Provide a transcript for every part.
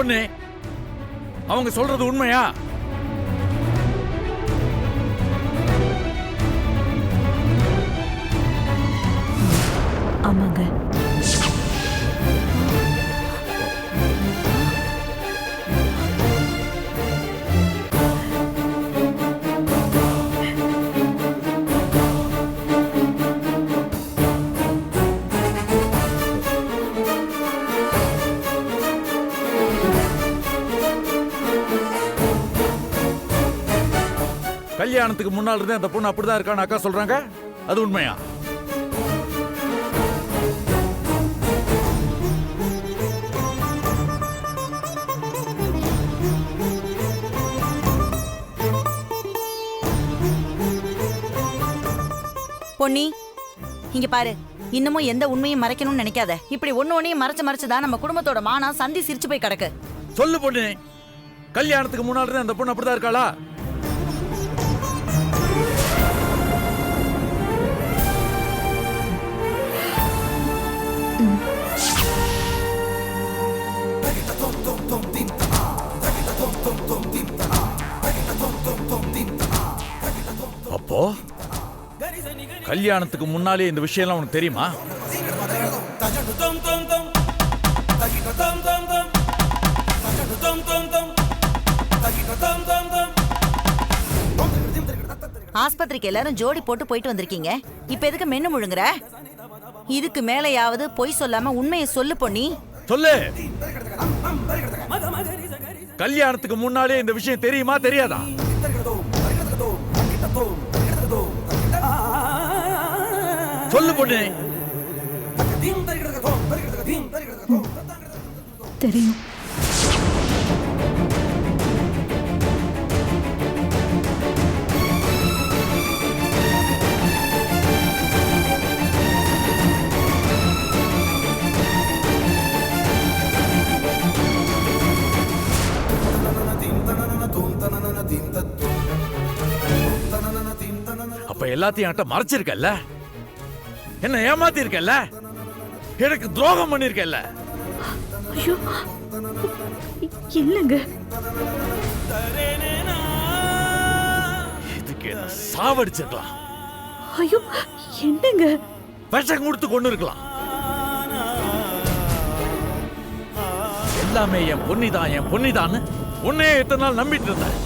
பொண்ணு. அவங்க சொல்றது உண்மையா? ஆமாங்க. கல்யாணத்துக்கு முன்னால் இருந்தே அந்த பொண்ணு அப்படிதான் இருக்கான்னு அக்கா சொல்றாங்க? அது உண்மையா? பொன்னி இங்க பாரு. இன்னமும் எந்த உண்மையும் மறைக்கணும்னு நினைக்காத. இப்படி ஒண்ணு ஒன்னையும் மறைச்சு மறைச்சுதான் நம்ம குடும்பத்தோட மானம் சந்தி சிரிச்சு போய் கிடக்கு. சொல்லு பொண்ணு கல்யாணத்துக்கு முன்னால் இருந்தே அந்த பொண்ணு அப்படிதான் இருக்காளா? அப்போ? கல்யாணத்துக்கு முன்னாலே இந்த விஷயம்லாம் உனக்கு தெரியுமா? ஆஸ்பத்திரிக்கு எல்லாரும் ஜோடி போட்டு போயிட்டு வந்திருக்கீங்க. இப்ப எதுக்கு மென்னு முழுங்குற? இதுக்கு மேலையாவது பொய் சொல்லாம உண்மையை சொல்லு பொன்னி. சொல்லு. கல்யாணத்துக்கு முன்னாலே இந்த விஷயம் தெரியுமா தெரியாதா? சொல்லு பொண்ணு. தெரியும். அப்ப எல்லாத்தையும் என்கிட்ட மறைச்சிருக்கல்ல? என்ன ஏமாத்தி இருக்கல்ல எனக்கு துரோகம் பண்ணிருக்கல்ல? ஐயோ. இல்லைங்க. இதுக்கு என்ன சாவடிச்சிருக்கலாம்? ஐயோ என்னங்க? விஷம் கொடுத்து கொண்டு இருக்கலாம் எல்லாமே என் பொன்னிதான் என் பொன்னிதான்னு உன்னையே இத்தனை நாள் நம்பிட்டு இருந்தேன்.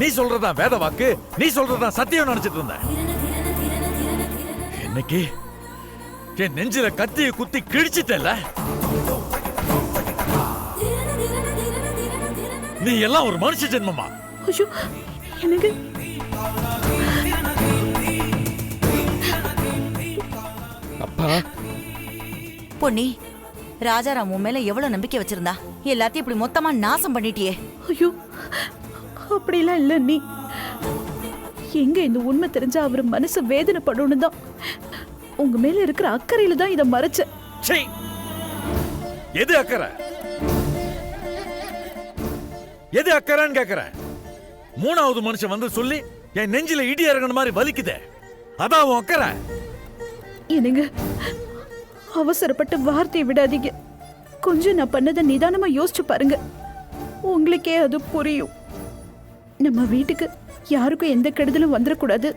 நீ சொல்றதா வேத வாக்கு நீ சொல்றதா சத்தியம் நினைச்சிட்டு இருந்தேன். இன்னைக்கு? என் நெஞ்சில கத்திய குத்தி கிழிச்சிட்டல? நீ எல்லாம் ஒரு மனுஷ ஜென்மமா? எனக்கு பொன்னி ராஜாராம் உன் மேல எவ்வளவு நம்பிக்கை வச்சிருந்தா? எல்லாத்தையும் இப்படி மொத்தமா நாசம் பண்ணிட்டியே. ஐயோ அப்படிலாம் இல்ல நீ. எங்க இந்த உண்மை தெரிஞ்சா அவர் மனசு வேதனைப்படணும் தான். உங்க மேல இருக்கிற அக்கறையில தான் இதை மறைச்ச சீ! எது அக்கறை? எது அக்கறைன்னு கேக்குறேன். மூணாவது மனுஷன் வந்து சொல்லி என் நெஞ்சில இடி இறங்கின மாதிரி வலிக்குதே. அதான் உன் அக்கறை? என்னங்க? அவசரப்பட்டு வார்த்தையை விடாதீங்க. கொஞ்சம் நான் பண்ணதை நிதானமா யோசிச்சு பாருங்க. உங்களுக்கே அது புரியும். நம்ம வீட்டுக்கு யாருக்கும் எந்த கெடுதலும் வந்துடக்கூடாது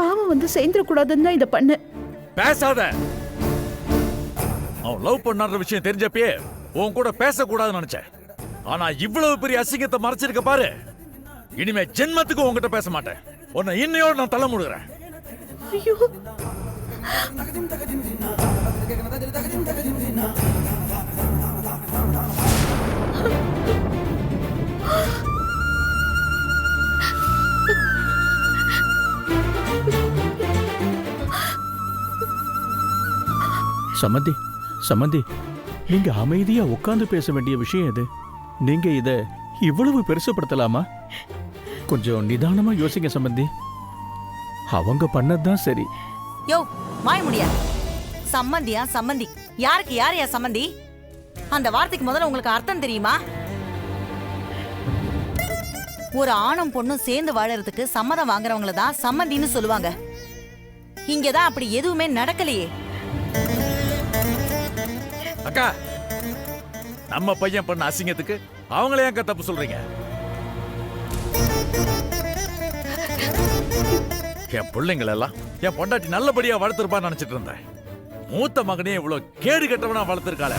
பாவம் வந்து சேர்ந்துடக்கூடாதுன்னு தான் இதை பண்ணேன் பேசாத. அவன் லவ் பண்ணாத விஷயம் தெரிஞ்சப்பயே உன் கூட பேசக்கூடாதுன்னு நினைச்சேன். ஆனா இவ்வளவு பெரிய அசிங்கத்தை மறைச்சிருக்க பாரு. இனிமே ஜென்மத்துக்கு உன்கிட்ட பேச மாட்டேன். உன்னை இன்னையோட நான் தள்ள முடுகிறேன். ஐயோ. சம்மந்தி சம்மந்தி நீங்க அமைதியா உட்கார்ந்து பேச வேண்டிய விஷயம் இது நீங்க இத இவ்வளவு பெருசுப்படுத்தலாமா? கொஞ்சம் நிதானமா யோசிங்க சம்மந்தி அவங்க பண்ணதுதான் சரி. யோ வாய முடியா. சம்மந்தியா சம்மந்தி யாருக்கு யாரையா சம்மந்தி அந்த வார்த்தைக்கு முதல்ல உங்களுக்கு அர்த்தம் தெரியுமா? ஒரு ஆணும் பொண்ணும் சேர்ந்து வாழறதுக்கு சம்மதம் வாங்குறவங்கள தான் சம்மந்தின்னு சொல்லுவாங்க. இங்கதான் அப்படி எதுவுமே நடக்கலையே. அக்கா நம்ம பையன் பண்ண அசிங்கத்துக்கு அவங்களே ஏங்க தப்பு சொல்றீங்க? என் பிள்ளைங்கள எல்லாம் என் பொண்டாட்டி நல்லபடியா வளர்த்துருப்பான்னு நினைச்சிட்டு இருந்தேன். மூத்த மகனே இவ்வளவு கேடு கெட்டவனா வளர்த்துருக்காளே.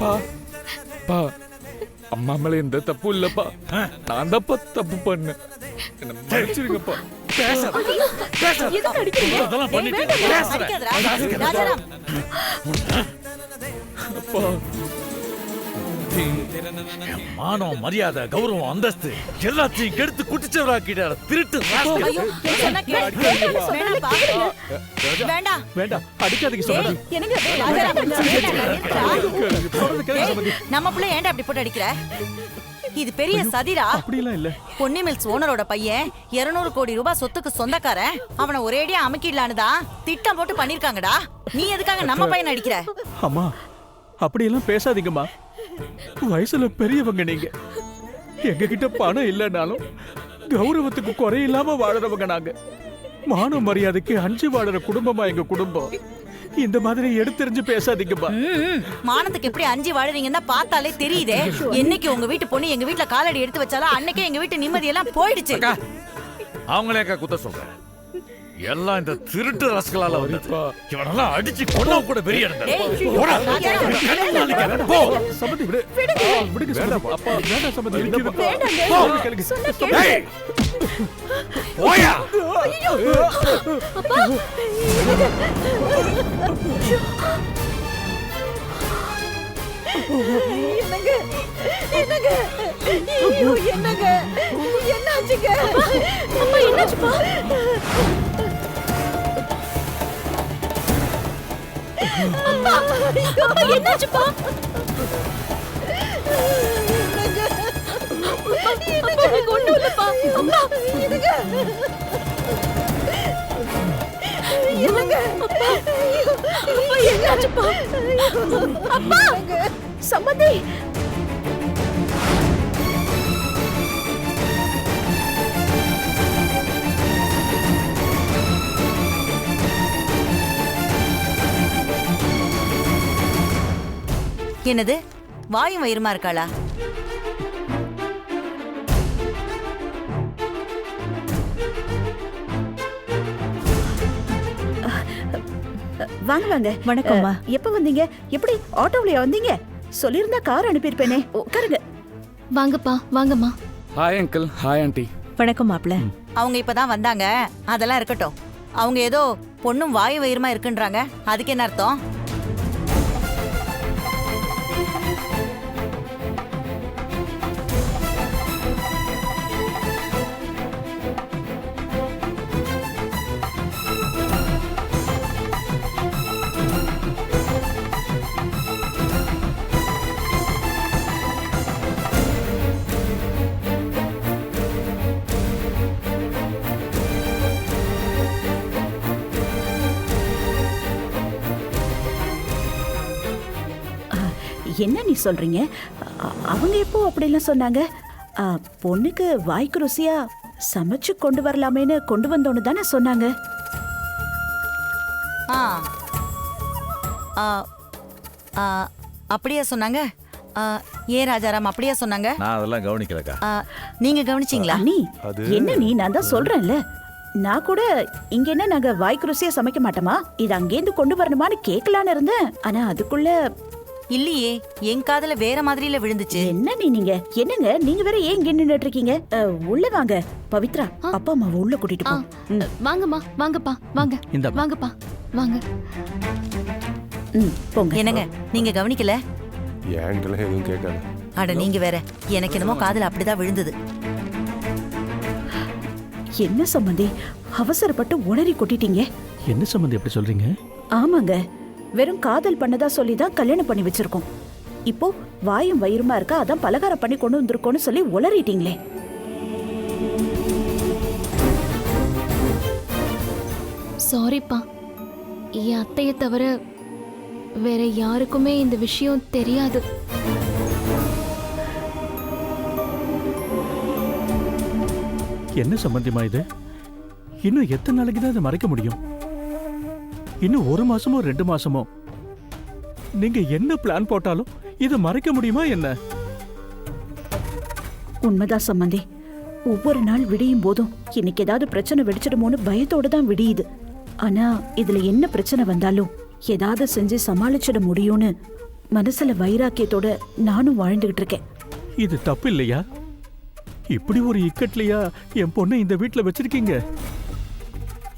பா பா. அம்மா மேல எந்த தப்பு இல்லப்பா. நான் தப்பு பண்ணேன். என்ன மன்னிச்சிருங்கப்பா. எதுக்கு அடிக்கிறீங்க? அதெல்லாம் ஏய், பண்ணிட்டு வேண்டாம். பேசுறேன். அடிக்காதடா. ராஜாராம். அப்பா. மானம் மரியாதை கௌரவம் அந்தஸ்து எல்லாத்தையும் கெடுத்து குட்டிச்சவராக்கிட்ட திருட்டு. வேண்டாம். வேண்டாம். அடிக்காதீங்க ஏய், நம்ம பிள்ளை ஏன்டா அப்படி போட்டு அடிக்கிற? இது பெரிய சதிரா அப்படிலாம் இல்ல. பொன்னி மில்ஸ் ஓனரோட பையன் 200 கோடி ரூபாய் சொத்துக்கு சொந்தக்காரன். அவனை ஒரேடியா அமுக்கிடலான்னு தான் திட்டம் போட்டு பண்ணிருக்காங்கடா. நீ எதுக்காக நம்ம பையன் அடிக்கிற? அம்மா அப்படியெல்லாம் பேசாதீங்கம்மா. வயசுல பெரியவங்க நீங்க. எங்க கிட்ட பணம் இல்லைனாலும் கௌரவத்துக்கு குறையில்லாம வாழறவங்க நாங்க. மான மரியாதைக்கு அஞ்சு வாழற குடும்பமா எங்க குடும்பம்? இந்த மாதிரி எடுத்தெறிஞ்சு பேசாதீங்கம்மா ம்ம். மானத்துக்கு எப்படி அஞ்சு வாழுறீங்கன்னா பார்த்தாலே தெரியுதே. என்னைக்கு உங்க வீட்டு பொண்ணு எங்க வீட்டுல காலடி எடுத்து வச்சாலும் அன்னைக்கே எங்க வீட்டு நிம்மதி எல்லாம் போயிடுச்சு அவங்களே குத்த சொல்றேன். எல்லாம் இந்த திருட்டு ரசங்களால வந்தது. இவனெல்லாம் அடிச்சு கொண்டவ கூட வெறிய டேய், போ. சம்மந்தி விடு. ஆ, விடுங்க சம்மந்தி அப்பா. வேண்டாம் சம்மந்தி இல்லப்பா. வேண்டாங்க. சொல்றது கேளுங்க. டேய் போயா. என்னங்க? என்னங்க? என்னங்க? என்னாச்சுங்க அம்மா என்னாச்சுப்பா? அப்பா அப்பா என்னாச்சுப்பா அப்பா? எனக்கு ஒண்ணும் இல்லப்பா. அம்மா என்னங்க? என்னங்க? அப்பா அப்பா என்னாச்சுப்பா அப்பா? சம்மந்தி என்னது? வாயும் வயிறுமா இருக்காளா? வாங்க வாங்க. வணக்கம்மா. எப்ப வந்தீங்க? எப்படி ஆட்டோவிலயா வந்தீங்க? சொல்லியிருந்தா கார் அனுப்பியிருப்பேனே. உட்காருங்க. வாங்கப்பா வாங்கம்மா. ஹாய் அங்கிள் ஹாய் ஆண்டி வணக்கம் மாப்ள அவங்க இப்பதான் வந்தாங்க. அதெல்லாம் இருக்கட்டும். அவங்க ஏதோ பொண்ணும் வாயும் வயிறுமா இருக்குன்றாங்க. அதுக்கு என்ன அர்த்தம்? என்ன நீ சொல்றீங்க? அ- அவங்க எப்போ அப்படிலாம் சொன்னாங்க? பொண்ணுக்கு வாய்க்கு ருசியா சமைச்சு கொண்டு வரலாமேன்னு கொண்டு வந்தோன்னு தானே சொன்னாங்க. ஆ. ஆ, ஆ, அப்படியா சொன்னாங்க? ஆ, ஏ ராஜாராம் அப்படியா சொன்னாங்க? நான் அதெல்லாம் கவனிக்கலக்கா. ஆ, நீங்க கவனிச்சீங்களா? அண்ணி என்ன நீ? நான் தான் சொல்றேன்ல. நான் கூட இங்க என்ன நாங்க வாய்க்கு ருசியா சமைக்க மாட்டோமா? இது அங்கேருந்து கொண்டு வரணுமான்னு கேட்கலான்னு இருந்தேன். ஆனா அதுக்குள்ள இல்லையே என் காதுல வேற மாதிரில விழுந்துச்சு. என்ன நீ நீங்க? என்னங்க? நீங்க வேற ஏன் இங்க நின்னுட்டு இருக்கீங்க உள்ள வாங்க. பவித்ரா அப்பா அம்மாவை உள்ள கூட்டிட்டு போ. வாங்கம்மா வாங்கப்பா வாங்க. இந்த வாங்கப்பா வாங்க. போங்க. என்னங்க நீங்க கவனிக்கல? ஏன்ட்டெல்லாம் எதுவும் கேட்காது அட நீங்க வேற எனக்கு என்னமோ காதுல அப்படிதான் விழுந்தது. என்ன சம்மந்தி அவசரப்பட்டு உளறி கொட்டிட்டீங்க. என்ன சம்மந்தி அப்படி சொல்றீங்க? ஆமாங்க. வெறும் காதல் பண்ணதா சொல்லி தான் கல்யாணம் பண்ணி வச்சிருக்கோம். இப்போ வாயும் வயிறுமா இருக்கா அதான் பலகாரம் பண்ணி கொண்டு வந்திருக்கோம்னு சொல்லி உளறிட்டீங்களே. சாரிப்பா என் அத்தையை தவிர வேற யாருக்குமே இந்த விஷயம் தெரியாது. என்ன சம்பந்தியமா இது? இன்னும் எத்தனை நாளைக்கு தான் இதை மறைக்க முடியும்? இன்னும் ஒரு மாசமோ ரெண்டு மாசமோ? நீங்க என்ன பிளான் போட்டாலும் இதை மறைக்க முடியுமா என்ன? உண்மைதான் சம்மந்தி ஒவ்வொரு நாள் விடியும் போதும் இன்னைக்கு ஏதாவது பிரச்சனை வெடிச்சிடுமோன்னு பயத்தோட தான் விடியுது. ஆனா இதுல என்ன பிரச்சனை வந்தாலும் ஏதாவது செஞ்சு சமாளிச்சிட முடியும்னு மனசுல வைராக்கியத்தோட நானும் வாழ்ந்துகிட்டு இருக்கேன். இது தப்பு இல்லையா? இப்படி ஒரு இக்கட்லையா என் பொண்ணை இந்த வீட்ல வச்சிருக்கீங்க?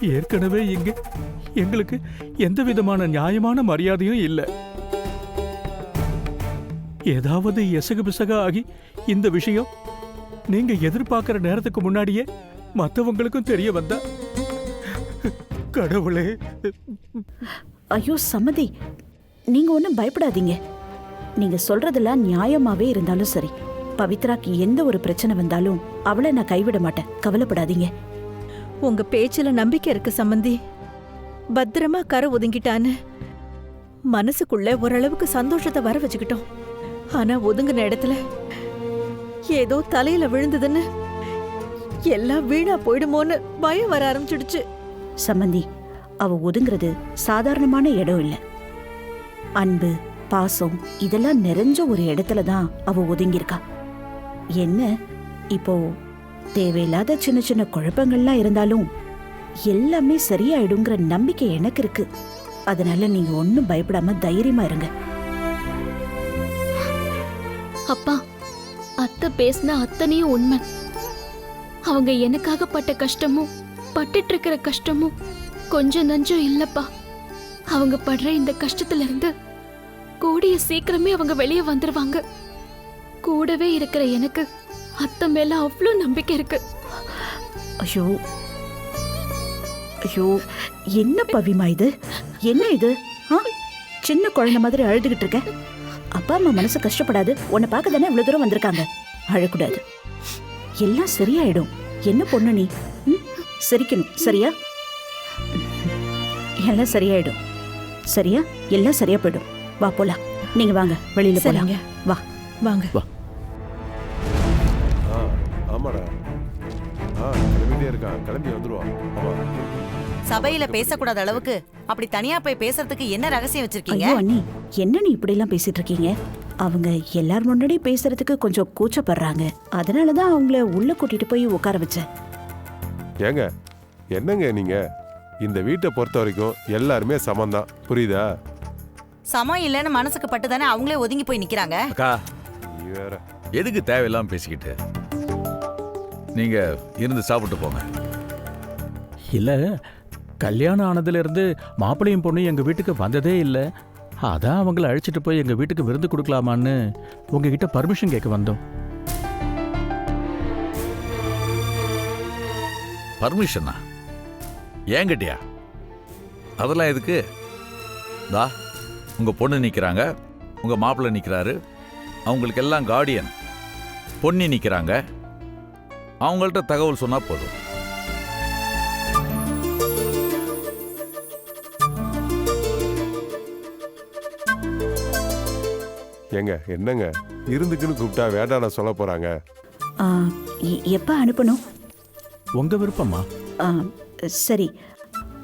ஏற்கனவே இங்க எங்களுக்கு எந்த விதமான நியாயமான மரியாதையும் இல்லை. ஏதாவது எசகு பிசகா ஆகி இந்த விஷயம் நீங்க எதிர்பார்க்கிற நேரத்துக்கு முன்னாடியே மத்தவங்களுக்கும் தெரிய வந்தா? கடவுளே. ஐயோ சம்மதி. நீங்க ஒன்றும் பயப்படாதீங்க. நீங்க சொல்றதெல்லாம் நியாயமாவே இருந்தாலும் சரி. பவித்ராக்கு எந்த ஒரு பிரச்சனை வந்தாலும் அவளை நான் கைவிட மாட்டேன். கவலைப்படாதீங்க. உங்க பேச்சுல நம்பிக்கை இருக்கு சம்பந்தி பத்திரமா கரை ஒதுங்கிட்டான்னு. மனசுக்குள்ள ஓரளவுக்கு சந்தோஷத்தை வர வச்சுக்கிட்டோம். ஆனா ஒதுங்கின இடத்துல ஏதோ தலையில விழுந்ததுன்னு எல்லாம் வீணா போயிடுமோன்னு பயம் வர ஆரம்பிச்சிடுச்சு. சம்மந்தி அவ ஒதுங்கிறது சாதாரணமான இடம் இல்லை. அன்பு பாசம் இதெல்லாம் நிறைஞ்ச ஒரு இடத்துல தான் அவ ஒதுங்கியிருக்கா. என்ன? இப்போ தேவையில்லாத சின்ன சின்ன குழப்பங்கள்லாம் இருந்தாலும் எல்லாமே சரியாயிடுங்கிற நம்பிக்கை எனக்கு இருக்கு. அதனால நீங்க ஒன்றும் பயப்படாம தைரியமா இருங்க. அப்பா அத்தை பேசின அத்தனையும் உண்மை. அவங்க எனக்காக பட்ட கஷ்டமும் பட்டுட்டு இருக்கிற கஷ்டமும் கொஞ்சம் நஞ்சம் இல்லப்பா. அவங்க படுற இந்த கஷ்டத்துல இருந்து கூடிய சீக்கிரமே அவங்க வெளியே வந்துருவாங்க. கூடவே இருக்கிற எனக்கு அத்தை மேல அவ்வளோ நம்பிக்கை இருக்கு. ஐயோ ஐயோ என்ன பவிமா இது? என்ன இது? ஆ? சின்ன குழந்தை மாதிரி அழுதுகிட்டு இருக்க அப்பா அம்மா மனசு கஷ்டப்படாது. உன்னை பார்க்க தானே இவ்வளவு தூரம் வந்திருக்காங்க. அழக்கூடாது. எல்லாம் சரியாயிடும். என்ன பொண்ணு நீ? சிரிக்கணும். சரியா? எல்லாம் சரியாயிடும். சரியா? எல்லாம் சரியா போயிடும். வா போலாம். நீங்க வாங்க. வெளியில போலாம். சரிங்க. வா. வாங்க. ஆமாடா ஆ கிளம்பிட்டே இருக்கான். கிளம்பி வந்துருவான். சபையில பேசக்கூடாத அளவுக்கு அப்படி தனியா போய் பேசுறதுக்கு என்ன ரகசியம் வச்சிருக்கீங்க? ஐயோ அண்ணி. என்ன நீ இப்படி எல்லாம் பேசிட்டு இருக்கீங்க? அவங்க எல்லார் முன்னாடி பேசுறதுக்கு கொஞ்சம் கூச்சப்படுறாங்க. அதனால தான் அவங்கள உள்ள கூட்டிட்டு போய் உட்கார வச்சேன். ஏங்க என்னங்க நீங்க? இந்த வீட்டை பொறுத்த வரைக்கும் எல்லாருமே சமம்தான் புரியுதா? சமம் இல்லைன்னு மனசுக்கு பட்டு தானே அவங்களே ஒதுங்கி போய் நிக்கிறாங்க? அக்கா நீ வேற. எதுக்கு தேவையில்லாம பேசிக்கிட்டு? நீங்க இருந்து சாப்பிட்டு போங்க. இல்ல கல்யாணம் ஆனதுல இருந்து மாப்பிள்ளையும் பொண்ணு எங்க வீட்டுக்கு வந்ததே இல்ல. அதான் அவங்கள அழைச்சிட்டு போய் எங்க வீட்டுக்கு விருந்து கொடுக்கலாமான்னு உங்ககிட்ட பர்மிஷன் கேட்க வந்தோம். பர்மிஷனா ஏங்கிட்டியா? அதெல்லாம் எதுக்கு? தா உங்க பொண்ணு நிக்கிறாங்க உங்க மாப்பிள்ளை நிக்கிறாரு அவங்களுக்கு எல்லாம் கார்டியன் பொன்னி நிக்கிறாங்க அவங்கள்ட்ட தகவல் சொன்னா போதும். ஏங்க என்னங்க? இருந்துக்குன்னு கூப்பிட்டா வேண்டாம் சொல்ல போறாங்க. எப்ப அனுப்பணும்? உங்க விருப்பமா? ஆ, சரி.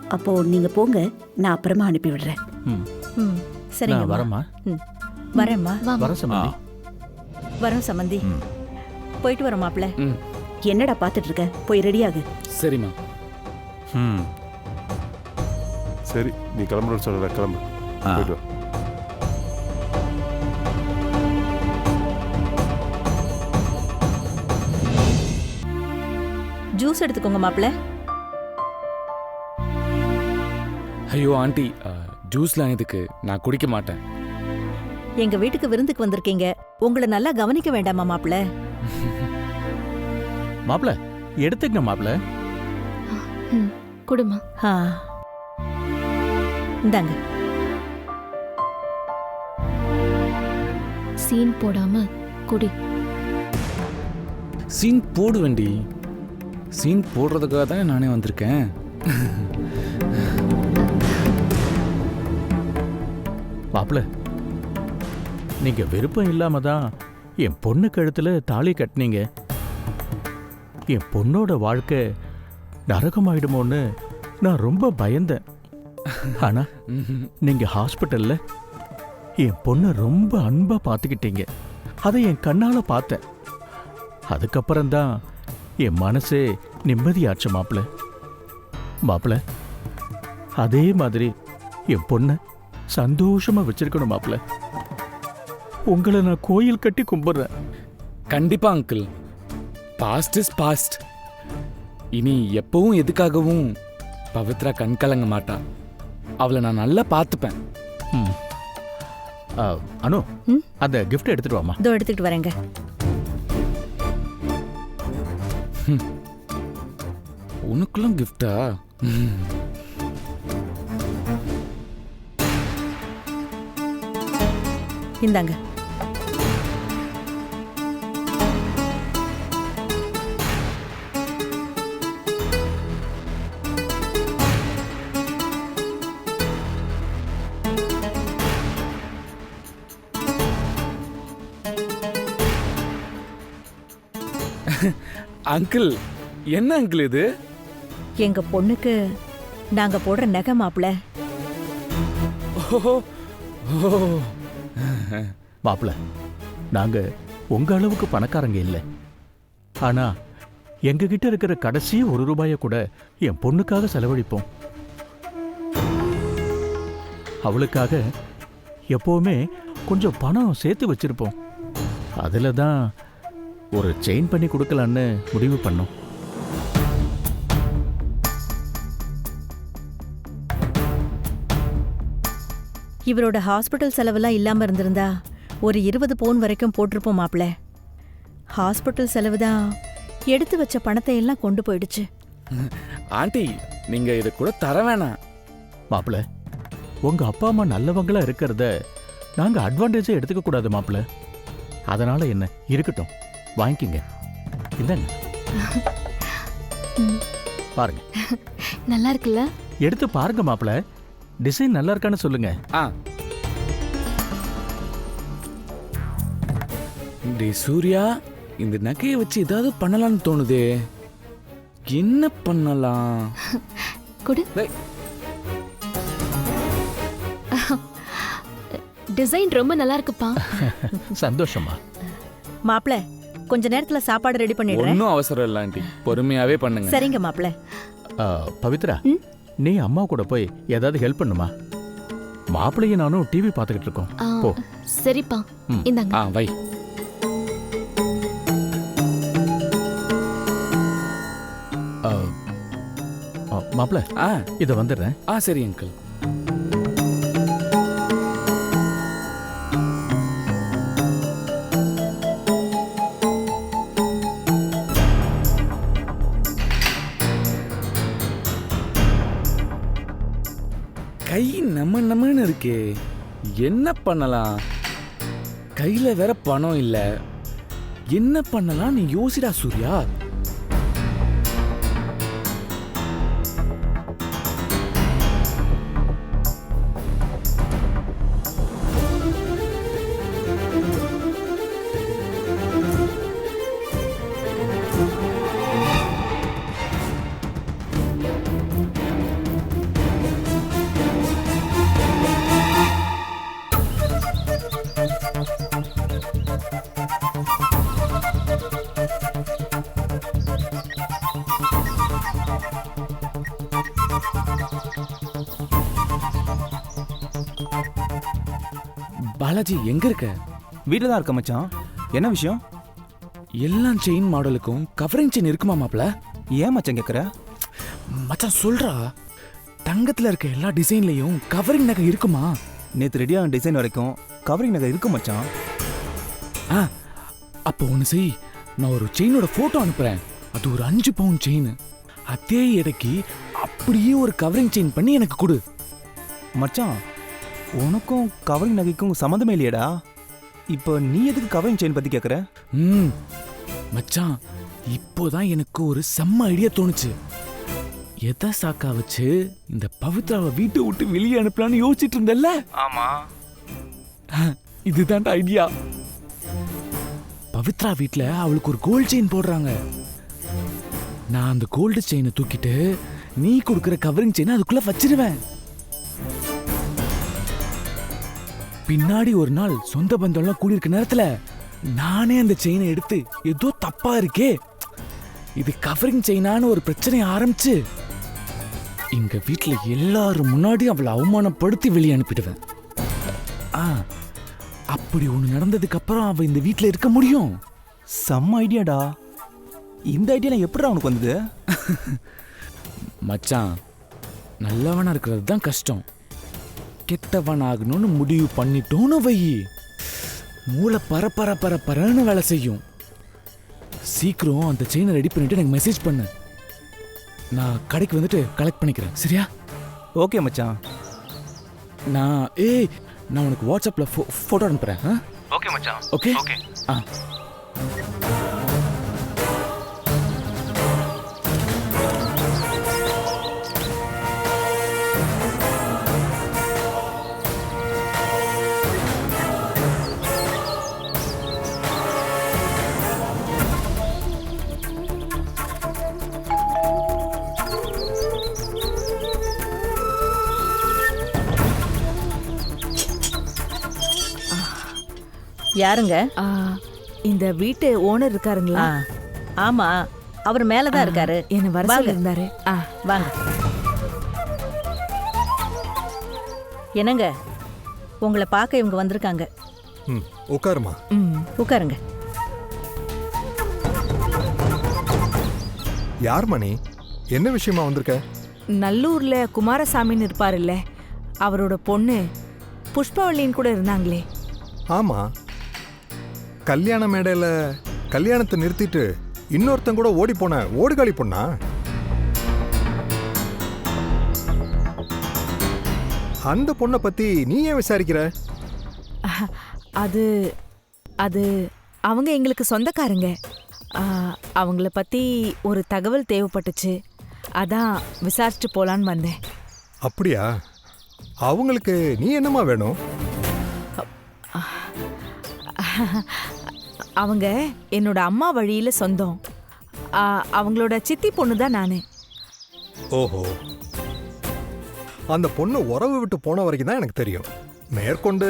அப்போ நீங்க போங்க நான் அப்புறமா அனுப்பி விடுறேன். ம். ம் நான் சரிங்க வரமா ம் வரேம்மா. வா வர ஆ சம்பந்தி. வரோம் சம்பந்தி. ம். போயிட்டு வரோம் மாப்பிள்ள. ம். என்னடா பார்த்துட்டு இருக்க? போய் ரெடியாகு சரிம்மா ம் சரி நீ கிளம்பணும்னு சொல்ற கிளம்பு. ஆ. போயிட்டு வா. ஜூஸ் எடுத்துக்கோங்க மாப்பிள்ள. ஐயோ ஆண்டி ஜூஸ்லாம் எதுக்கு நான் குடிக்க மாட்டேன். எங்க வீட்டுக்கு விருந்துக்கு வந்திருக்கீங்க. உங்களை நல்லா கவனிக்க வேண்டாமா மாப்பிள்ள? மாப்பிள எடுத்துக்கங்க மாப்பிள. ம் குடுமா ஆ. இந்தாங்க. சீன் போடாம குடி. சீன் போடுவேண்டி. சீன் போடுறதுக்காக தானே நானே வந்திருக்கேன். மாப்பிள நீங்க விருப்பம் இல்லாம தான் என் பொண்ணு கழுத்துல தாலி கட்டினீங்க. என் பொண்ணோட வாழ்க்கை நரகமாயிடுமோன்னு நான் ரொம்ப பயந்தேன். ஆனா நீங்கள் நீங்க ஹாஸ்பிட்டல்ல என் பொண்ணை ரொம்ப அன்பா பார்த்துக்கிட்டீங்க. அதை என் கண்ணால பார்த்தேன். அதுக்கப்புறம் தான் என் மனசே நிம்மதியாச்சு மாப்பிள. மாப்பிள அதே மாதிரி என் பொண்ணை சந்தோஷமா வச்சிருக்கணும் மாப்பிள. உங்களை நான் கோயில் கட்டி கும்பிடுறேன். கண்டிப்பா அங்கிள். பாஸ்ட் இஸ் பாஸ்ட் இனி எப்பவும் எதுக்காகவும் பவித்ரா கண் கலங்க மாட்டா. அவளை நான் நல்லா பார்த்துப்பேன். ம். ஆ, அனு? அந்த gift எடுத்துட்டு வாமா இதோ எடுத்துக்கிட்டு வரேங்க. உனக்குலாம் கிஃப்டா இந்தாங்க. அங்கிள் என்ன அங்கிள் இது? எங்க பொண்ணுக்கு நாங்க போடுற நகை மாப்பிள. மாப்பிள நாங்க உங்க அளவுக்கு பணக்காரங்க இல்லை. ஆனா எங்க கிட்ட இருக்கிற கடைசி ஒரு ரூபாய கூட என் பொண்ணுக்காக செலவழிப்போம். அவளுக்காக எப்பவுமே கொஞ்சம் பணம் சேர்த்து வச்சிருப்போம். அதுல தான் ஒரு செயின் பண்ணி கொடுக்கலான்னு முடிவு பண்ணோம். இவரோட ஹாஸ்பிட்டல் செலவெல்லாம் இல்லாம இருந்திருந்தா ஒரு இருபது பவுன் வரைக்கும் போட்டிருப்போம் மாப்பிள. ஹாஸ்பிட்டல் செலவு தான் எடுத்து வச்ச பணத்தை எல்லாம் கொண்டு போயிடுச்சு. ஆண்டி நீங்க இதை கூட தர வேணாம். மாப்பிள உங்க அப்பா அம்மா நல்லவங்களா இருக்கிறத நாங்க அட்வான்டேஜா எடுத்துக்க கூடாது மாப்பிள. அதனால என்ன இருக்கட்டும். வாங்கிக்கிங்க. இந்தாங்க பாருங்க. நல்லா இருக்குல்ல எடுத்து பாருங்க மாப்பிள. டிசைன் நல்லா இருக்கான்னு சொல்லுங்க. ஆ. டே சூர்யா இந்த நகையை வச்சு ஏதாவது பண்ணலாம்னு தோணுதே. என்ன பண்ணலாம்? கொடு. டேய். டிசைன் ரொம்ப நல்லா இருக்குப்பா சந்தோஷமா மாப்பிள கொஞ்ச நேரத்துல சாப்பாடு ரெடி பண்ணிடுறேன். ஒன்றும் அவசரம் இல்லை ஆண்டி. பொறுமையாவே பண்ணுங்க. சரிங்க மாப்பிள. ஆ, பவித்ரா ம்? நீ அம்மா கூட போய் ஏதாவது ஹெல்ப் பண்ணுமா? மாப்பிள்ளையும் நானும் டிவி பார்த்துக்கிட்டு இருக்கோம். ஆ, போ. சரிப்பா. ம். இந்தாங்க. ஆ வை. ஆ, ஆ, மாப்பிள ஆ. இதை வந்துடுறேன். ஆ சரி அங்கிள் கை நம்ம நம்மன்னு இருக்கே. என்ன பண்ணலாம்? கையில் வேற பணம் இல்லை. என்ன பண்ணலாம் நீ யோசிடா சூர்யா? பாலாஜி எங்க இருக்க? வீட்டில் தான் இருக்க மச்சான். என்ன விஷயம்? எல்லா செயின் மாடலுக்கும் கவரிங் செயின் இருக்குமா மாப்ள ஏன் மச்சான் கேட்குற மச்சான் சொல்றா தங்கத்துல இருக்க எல்லா டிசைன்லயும் கவரிங் நகை இருக்குமா? நேற்று ரெடியாக டிசைன் வரைக்கும் கவரிங் நகை இருக்கு மச்சான். ஆ அப்போ ஒன்று செய் நான் ஒரு செயினோட ஃபோட்டோ அனுப்புறேன். அது ஒரு அஞ்சு பவுன் செயின் அதே எடைக்கு அப்படியே ஒரு கவரிங் செயின் பண்ணி எனக்கு கொடு. மச்சான் உனக்கும் கவரிங் நகைக்கும் சம்மந்தமே இல்லையடா. இப்போ நீ எதுக்கு கவரிங் செயின் பற்றி கேட்குற ம் மச்சான் இப்போதான் எனக்கு ஒரு செம்ம ஐடியா தோணுச்சு. எதை சாக்கா வச்சு இந்த பவித்ராவை வீட்டை விட்டு வெளியே அனுப்பலாம்னு யோசிச்சுட்டு இருந்தல்ல? ஆமாம் இதுதான் ஐடியா பவித்ரா வீட்ல அவளுக்கு ஒரு கோல்ட் செயின் போடுறாங்க. நான் அந்த கோல்டு செயினை தூக்கிட்டு நீ கொடுக்குற கவரிங் செயினை அதுக்குள்ள வச்சிருவேன். பின்னாடி ஒரு நாள் சொந்த பந்தம்லாம் கூடியிருக்க நேரத்துல நானே அந்த செயினை எடுத்து ஏதோ தப்பா இருக்கே. இது கவரிங் செயினான்னு ஒரு பிரச்சனையை ஆரம்பிச்சு எங்க வீட்ல எல்லாரும் முன்னாடி அவளை அவமானப்படுத்தி வெளியே அனுப்பிடுவேன். ஆ அப்படி ஒண்ணு நடந்ததுக்கு அப்புறம் அவ இந்த வீட்ல இருக்க முடியும். செம்ம ஐடியாடா. இந்த ஐடியாலாம் எப்படிடா உனக்கு வந்தது? மச்சான் நல்லவனா இருக்கிறது தான் கஷ்டம். கெட்டவன் ஆகணும்னு முடிவு பண்ணிட்டோன்னு வை. மூளை பர பர பர பரன்னு வேலை செய்யும். சீக்கிரம் அந்த செயினை ரெடி பண்ணிட்டு எனக்கு மெசேஜ் பண்ணு. நான் கடைக்கு வந்துட்டு கலெக்ட் பண்ணிக்கிறேன். சரியா? ஓகே மச்சான். நான் ஏய் நான் உனக்கு வாட்ஸ்அப்பில் ஃபோ ஃபோட்டோ அனுப்புகிறேன் ஓகே மச்சான். ஓகே ஓகே ஆ. யாருங்க? ஆ, இந்த வீட்டு ஓனர் இருக்காருங்களா? ஆ, ஆமா அவர் மேலதான் இருக்காரு. என்ன வர வாங்க. சொல்லியிருந்தாரு. ஆ. வாங்க. என்னங்க? உங்களை பார்க்க இவங்க வந்திருக்காங்க. ம் உட்காருமா. ம். உட்காருங்க. யார் மணி? என்ன விஷயமா வந்திருக்க? நல்லூர்ல குமாரசாமின்னு இருப்பாருல்ல அவரோட பொண்ணு புஷ்பவள்ளின்னு கூட இருந்தாங்களே. ஆமா. கல்யாண மேடையில கல்யாணத்தை நிறுத்திட்டு இன்னொருத்தன் கூட ஓடி போன ஓடுகாலி பொண்ணா? அந்த பொண்ணை பத்தி நீ ஏன் விசாரிக்கிற? அது அது அவங்க எங்களுக்கு சொந்தக்காரங்க. ஆ, அவங்கள பத்தி ஒரு தகவல் தேவைப்பட்டுச்சு. அதான் விசாரிச்சுட்டு போலான்னு வந்தேன். அப்படியா? அவங்களுக்கு நீ என்னமா வேணும்? அவங்க என்னோட அம்மா வழியில சொந்தம். அவங்களோட சித்தி பொண்ணு தான் நான். ஓஹோ. அந்த பொண்ணு உறவு விட்டு போன வரைக்கும் தான் எனக்கு தெரியும். மேற்கொண்டு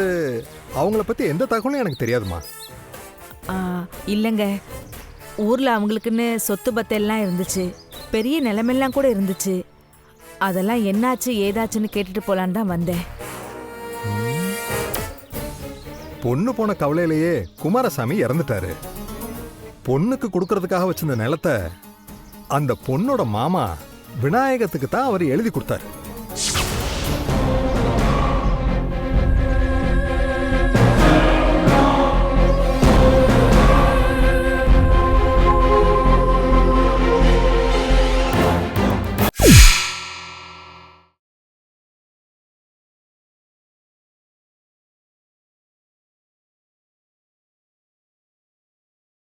அவங்கள பத்தி எந்த தகவலும் எனக்கு தெரியாதுமா இல்லைங்க. ஊர்ல அவங்களுக்குன்னு சொத்து பத்தெல்லாம் இருந்துச்சு. பெரிய நிலமெல்லாம் கூட இருந்துச்சு. அதெல்லாம் என்னாச்சு ஏதாச்சுன்னு கேட்டுட்டு போலான்னு தான் வந்தேன். பொண்ணு போன கவலையிலேயே குமாரசாமி இறந்துட்டாரு. பொண்ணுக்கு கொடுக்கறதுக்காக வச்சிருந்த நிலத்தை அந்த பொண்ணோட மாமா விநாயகத்துக்கு தான் அவர் எழுதி கொடுத்தாரு.